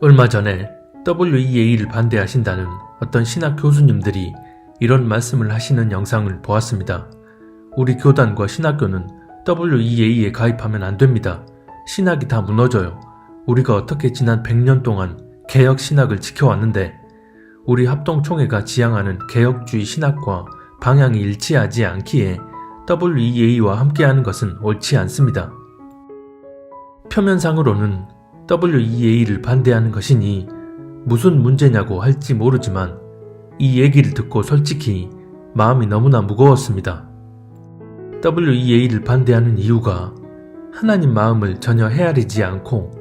얼마 전에 WEA를 반대하신다는 어떤 신학 교수님들이 이런 말씀을 하시는 영상을 보았습니다. 우리 교단과 신학교는 WEA에 가입하면 안 됩니다. 신학이 다 무너져요. 우리가 어떻게 지난 100년 동안 개혁 신학을 지켜왔는데 우리 합동총회가 지향하는 개혁주의 신학과 방향이 일치하지 않기에 WEA와 함께하는 것은 옳지 않습니다. 표면상으로는 WEA를 반대하는 것이니 무슨 문제냐고 할지 모르지만 이 얘기를 듣고 솔직히 마음이 너무나 무거웠습니다. WEA를 반대하는 이유가 하나님 마음을 전혀 헤아리지 않고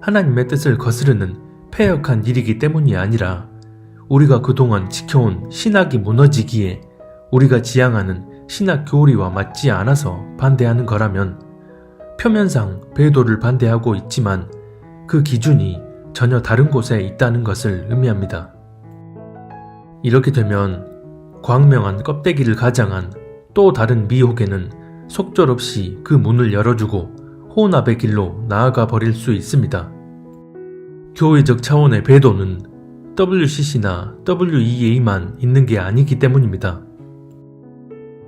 하나님의 뜻을 거스르는 폐역한 일이기 때문이 아니라 우리가 그동안 지켜온 신학이 무너지기에 우리가 지향하는 신학 교리와 맞지 않아서 반대하는 거라면 표면상 배도를 반대하고 있지만 그 기준이 전혀 다른 곳에 있다는 것을 의미합니다. 이렇게 되면 광명한 껍데기를 가장한 또 다른 미혹에는 속절없이 그 문을 열어주고 혼합의 길로 나아가 버릴 수 있습니다. 교회적 차원의 배도는 WCC나 WEA만 있는 게 아니기 때문입니다.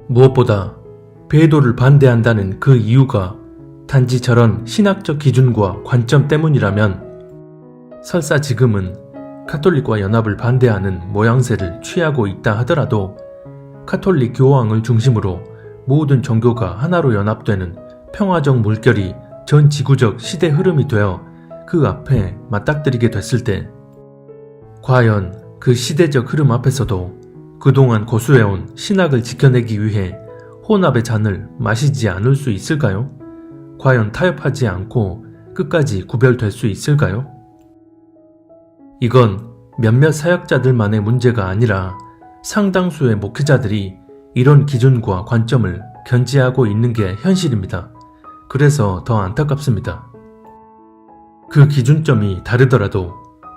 무엇보다 배도를 반대한다는 그 이유가 단지 저런 신학적 기준과 관점 때문이라면 설사 지금은 카톨릭과 연합을 반대하는 모양새를 취하고 있다 하더라도 카톨릭 교황을 중심으로 모든 종교가 하나로 연합되는 평화적 물결이 전 지구적 시대 흐름이 되어 그 앞에 맞닥뜨리게 됐을 때 과연 그 시대적 흐름 앞에서도 그동안 고수해온 신학을 지켜내기 위해 혼합의 잔을 마시지 않을 수 있을까요? 과연 타협하지 않고 끝까지 구별될 수 있을까요? 이건 몇몇 사역자들만의 문제가 아니라 상당수의 목회자들이 이런 기준과 관점을 견지하고 있는 게 현실입니다. 그래서 더 안타깝습니다. 그 기준점이 다르더라도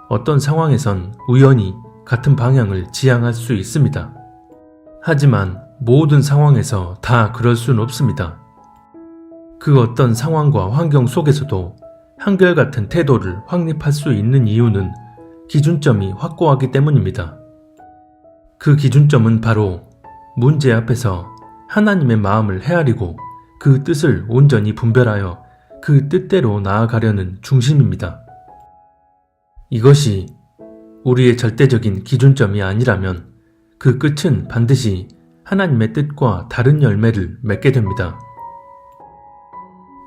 어떤 상황에선 우연히 같은 방향을 지향할 수 있습니다. 하지만 모든 상황에서 다 그럴 순 없습니다. 그 어떤 상황과 환경 속에서도 한결같은 태도를 확립할 수 있는 이유는 기준점이 확고하기 때문입니다. 그 기준점은 바로 문제 앞에서 하나님의 마음을 헤아리고 그 뜻을 온전히 분별하여 그 뜻대로 나아가려는 중심입니다. 이것이 우리의 절대적인 기준점이 아니라면 그 끝은 반드시 하나님의 뜻과 다른 열매를 맺게 됩니다.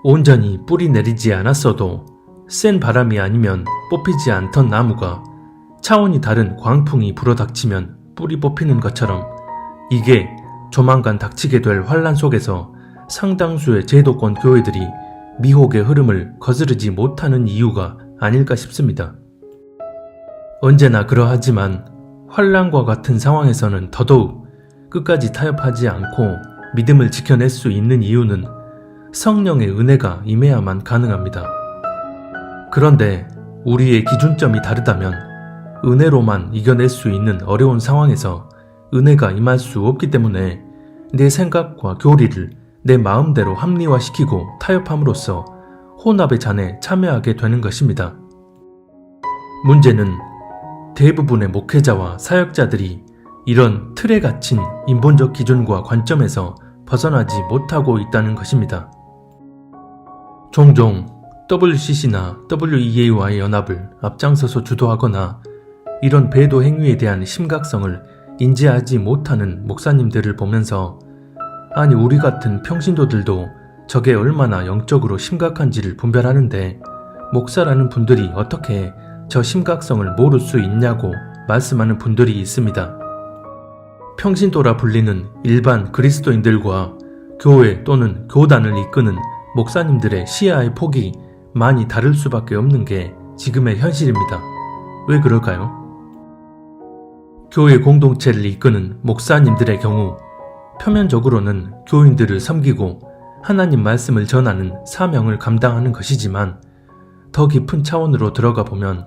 온전히 뿌리 내리지 않았어도 센 바람이 아니면 뽑히지 않던 나무가 차원이 다른 광풍이 불어닥치면 뿌리 뽑히는 것처럼 이게 조만간 닥치게 될 환란 속에서 상당수의 제도권 교회들이 미혹의 흐름을 거스르지 못하는 이유가 아닐까 싶습니다. 언제나 그러하지만 환란과 같은 상황에서는 더더욱 끝까지 타협하지 않고 믿음을 지켜낼 수 있는 이유는 성령의 은혜가 임해야만 가능합니다. 그런데 우리의 기준점이 다르다면 은혜로만 이겨낼 수 있는 어려운 상황에서 은혜가 임할 수 없기 때문에 내 생각과 교리를 내 마음대로 합리화시키고 타협함으로써 혼합의 잔에 참여하게 되는 것입니다. 문제는 대부분의 목회자와 사역자들이 이런 틀에 갇힌 인본적 기준과 관점에서 벗어나지 못하고 있다는 것입니다. 종종 WCC나 WEA와의 연합을 앞장서서 주도하거나 이런 배도 행위에 대한 심각성을 인지하지 못하는 목사님들을 보면서 아니 우리 같은 평신도들도 저게 얼마나 영적으로 심각한지를 분별하는데 목사라는 분들이 어떻게 저 심각성을 모를 수 있냐고 말씀하는 분들이 있습니다. 평신도라 불리는 일반 그리스도인들과 교회 또는 교단을 이끄는 목사님들의 시야의 폭이 많이 다를 수밖에 없는 게 지금의 현실입니다. 왜 그럴까요? 교회 공동체를 이끄는 목사님들의 경우 표면적으로는 교인들을 섬기고 하나님 말씀을 전하는 사명을 감당하는 것이지만 더 깊은 차원으로 들어가 보면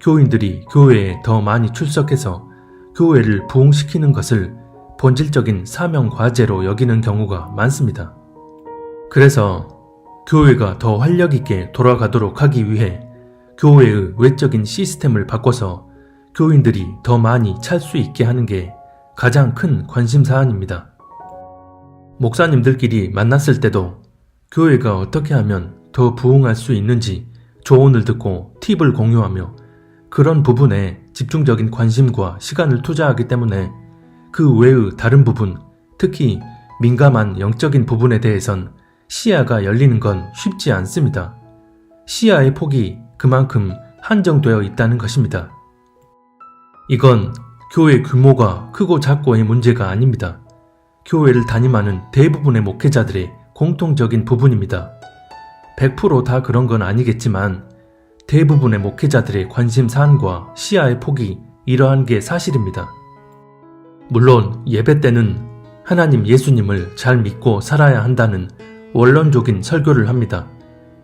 교인들이 교회에 더 많이 출석해서 교회를 부흥시키는 것을 본질적인 사명 과제로 여기는 경우가 많습니다. 그래서 교회가 더 활력 있게 돌아가도록 하기 위해 교회의 외적인 시스템을 바꿔서 교인들이 더 많이 찰 수 있게 하는 게 가장 큰 관심 사안입니다. 목사님들끼리 만났을 때도 교회가 어떻게 하면 더 부흥할 수 있는지 조언을 듣고 팁을 공유하며 그런 부분에 집중적인 관심과 시간을 투자하기 때문에 그 외의 다른 부분, 특히 민감한 영적인 부분에 대해선 시야가 열리는 건 쉽지 않습니다. 시야의 폭이 그만큼 한정되어 있다는 것입니다. 이건 교회 규모가 크고 작고의 문제가 아닙니다. 교회를 담임하는 대부분의 목회자들의 공통적인 부분입니다. 100%다 그런 건 아니겠지만 대부분의 목회자들의 관심 사안과 시야의 폭이 이러한 게 사실입니다. 물론 예배 때는 하나님 예수님을 잘 믿고 살아야 한다는 원론적인 설교를 합니다.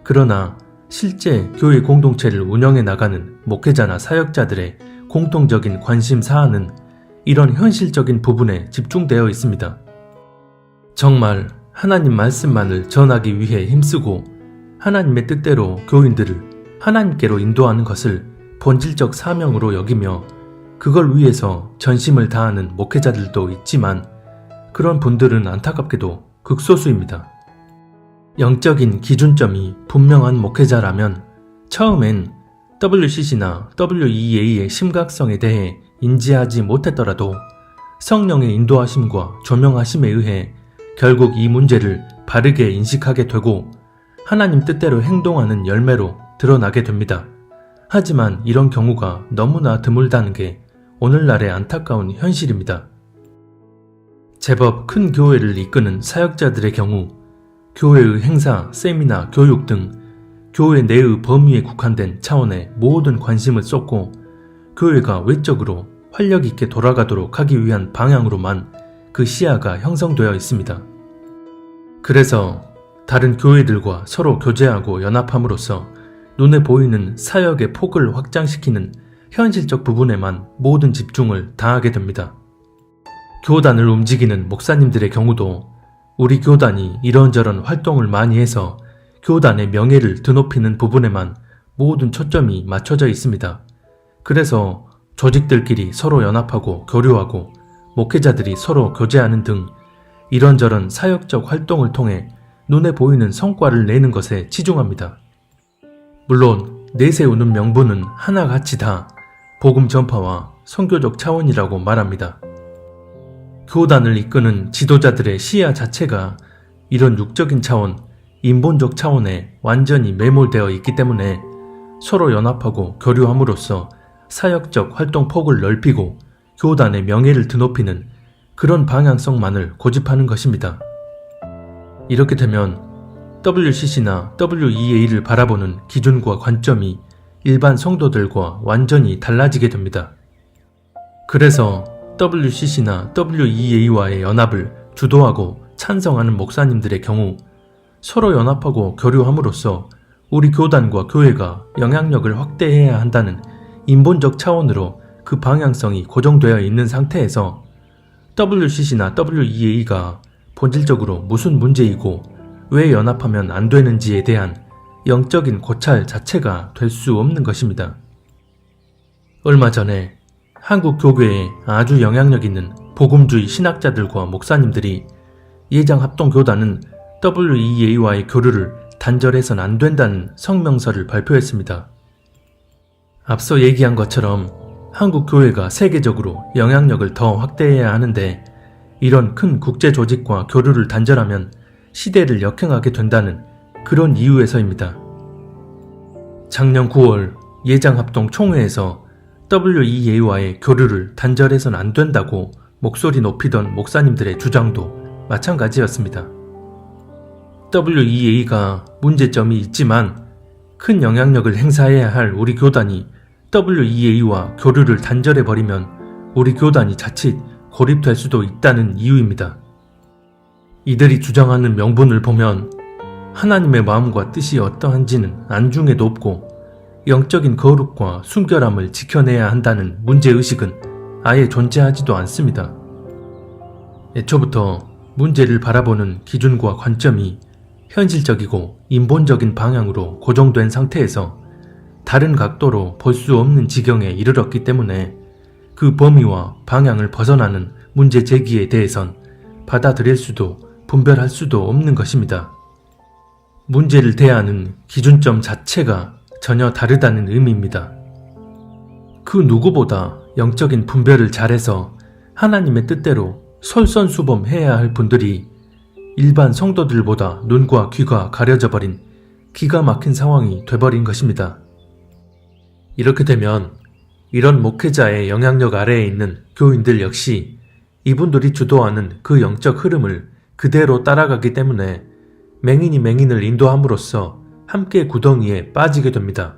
그러나 실제 교회 공동체를 운영해 나가는 목회자나 사역자들의 공통적인 관심 사안은 이런 현실적인 부분에 집중되어 있습니다. 정말 하나님 말씀만을 전하기 위해 힘쓰고 하나님의 뜻대로 교인들을 하나님께로 인도하는 것을 본질적 사명으로 여기며 그걸 위해서 전심을 다하는 목회자들도 있지만 그런 분들은 안타깝게도 극소수입니다. 영적인 기준점이 분명한 목회자라면 처음엔 WCC나 WEA의 심각성에 대해 인지하지 못했더라도 성령의 인도하심과 조명하심에 의해 결국 이 문제를 바르게 인식하게 되고 하나님 뜻대로 행동하는 열매로 드러나게 됩니다. 하지만 이런 경우가 너무나 드물다는 게 오늘날의 안타까운 현실입니다. 제법 큰 교회를 이끄는 사역자들의 경우 교회의 행사, 세미나, 교육 등 교회 내의 범위에 국한된 차원의 모든 관심을 쏟고 교회가 외적으로 활력 있게 돌아가도록 하기 위한 방향으로만 그 시야가 형성되어 있습니다. 그래서 다른 교회들과 서로 교제하고 연합함으로써 눈에 보이는 사역의 폭을 확장시키는 현실적 부분에만 모든 집중을 다하게 됩니다. 교단을 움직이는 목사님들의 경우도 우리 교단이 이런저런 활동을 많이 해서 교단의 명예를 드높이는 부분에만 모든 초점이 맞춰져 있습니다. 그래서 조직들끼리 서로 연합하고 교류하고 목회자들이 서로 교제하는 등 이런저런 사역적 활동을 통해 눈에 보이는 성과를 내는 것에 치중합니다. 물론 내세우는 명분은 하나같이 다 복음 전파와 선교적 차원이라고 말합니다. 교단을 이끄는 지도자들의 시야 자체가 이런 육적인 차원, 인본적 차원에 완전히 매몰되어 있기 때문에 서로 연합하고 교류함으로써 사역적 활동 폭을 넓히고 교단의 명예를 드높이는 그런 방향성만을 고집하는 것입니다. 이렇게 되면 WCC나 WEA를 바라보는 기준과 관점이 일반 성도들과 완전히 달라지게 됩니다. 그래서 WCC나 WEA와의 연합을 주도하고 찬성하는 목사님들의 경우 서로 연합하고 교류함으로써 우리 교단과 교회가 영향력을 확대해야 한다는 인본적 차원으로 그 방향성이 고정되어 있는 상태에서 WCC나 WEA가 본질적으로 무슨 문제이고 왜 연합하면 안 되는지에 대한 영적인 고찰 자체가 될 수 없는 것입니다. 얼마 전에 한국 교계에 아주 영향력 있는 복음주의 신학자들과 목사님들이 예장 합동 교단은 WEA와의 교류를 단절해선 안 된다는 성명서를 발표했습니다. 앞서 얘기한 것처럼 한국 교회가 세계적으로 영향력을 더 확대해야 하는데 이런 큰 국제 조직과 교류를 단절하면 시대를 역행하게 된다는 그런 이유에서입니다. 작년 9월 예장합동 총회에서 WEA와의 교류를 단절해선 안 된다고 목소리 높이던 목사님들의 주장도 마찬가지였습니다. WEA가 문제점이 있지만 큰 영향력을 행사해야 할 우리 교단이 WEA와 교류를 단절해버리면 우리 교단이 자칫 고립될 수도 있다는 이유입니다. 이들이 주장하는 명분을 보면 하나님의 마음과 뜻이 어떠한지는 안중에도 없고 영적인 거룩과 순결함을 지켜내야 한다는 문제의식은 아예 존재하지도 않습니다. 애초부터 문제를 바라보는 기준과 관점이 현실적이고 인본적인 방향으로 고정된 상태에서 다른 각도로 볼 수 없는 지경에 이르렀기 때문에 그 범위와 방향을 벗어나는 문제 제기에 대해선 받아들일 수도 분별할 수도 없는 것입니다. 문제를 대하는 기준점 자체가 전혀 다르다는 의미입니다. 그 누구보다 영적인 분별을 잘해서 하나님의 뜻대로 솔선수범해야 할 분들이 일반 성도들보다 눈과 귀가 가려져 버린 기가 막힌 상황이 돼버린 것입니다. 이렇게 되면 이런 목회자의 영향력 아래에 있는 교인들 역시 이분들이 주도하는 그 영적 흐름을 그대로 따라가기 때문에 맹인이 맹인을 인도함으로써 함께 구덩이에 빠지게 됩니다.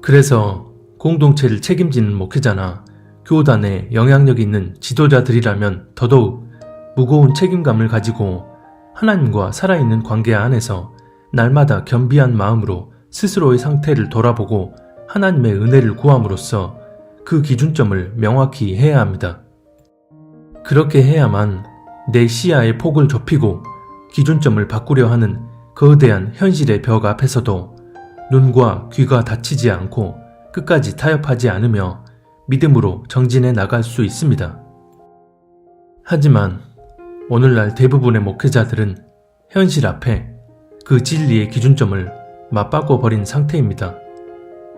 그래서 공동체를 책임지는 목회자나 교단에 영향력 있는 지도자들이라면 더더욱 무거운 책임감을 가지고 하나님과 살아있는 관계 안에서 날마다 겸비한 마음으로 스스로의 상태를 돌아보고 하나님의 은혜를 구함으로써 그 기준점을 명확히 해야 합니다. 그렇게 해야만 내 시야의 폭을 좁히고 기준점을 바꾸려 하는 거대한 현실의 벽 앞에서도 눈과 귀가 다치지 않고 끝까지 타협하지 않으며 믿음으로 정진해 나갈 수 있습니다. 하지만 오늘날 대부분의 목회자들은 현실 앞에 그 진리의 기준점을 맞바꿔 버린 상태입니다.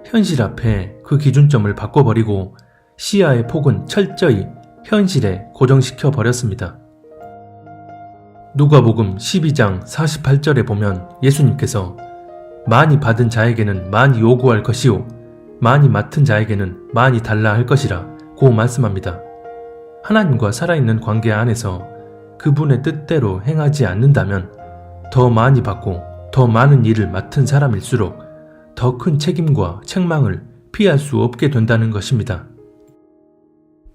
현실 앞에 그 기준점을 바꿔버리고 시야의 폭은 철저히 현실에 고정시켜 버렸습니다. 누가복음 12장 48절에 보면 예수님께서 많이 받은 자에게는 많이 요구할 것이요 많이 맡은 자에게는 많이 달라 할 것이라 고 말씀합니다. 하나님과 살아있는 관계 안에서 그분의 뜻대로 행하지 않는다면 더 많이 받고 더 많은 일을 맡은 사람일수록 더 큰 책임과 책망을 피할 수 없게 된다는 것입니다.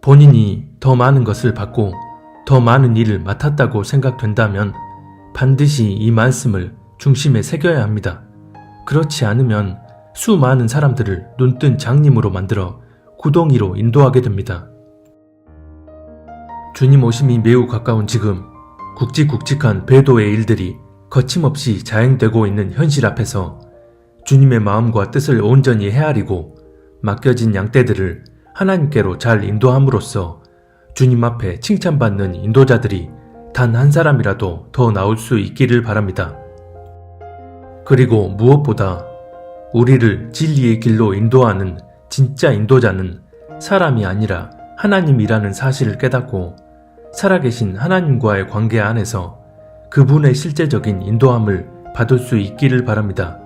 본인이 더 많은 것을 받고 더 많은 일을 맡았다고 생각된다면 반드시 이 말씀을 중심에 새겨야 합니다. 그렇지 않으면 수많은 사람들을 눈뜬 장님으로 만들어 구덩이로 인도하게 됩니다. 주님 오심이 매우 가까운 지금 굵직굵직한 배도의 일들이 거침없이 자행되고 있는 현실 앞에서 주님의 마음과 뜻을 온전히 헤아리고 맡겨진 양떼들을 하나님께로 잘 인도함으로써 주님 앞에 칭찬받는 인도자들이 단 한 사람이라도 더 나올 수 있기를 바랍니다. 그리고 무엇보다 우리를 진리의 길로 인도하는 진짜 인도자는 사람이 아니라 하나님이라는 사실을 깨닫고 살아계신 하나님과의 관계 안에서 그분의 실제적인 인도함을 받을 수 있기를 바랍니다.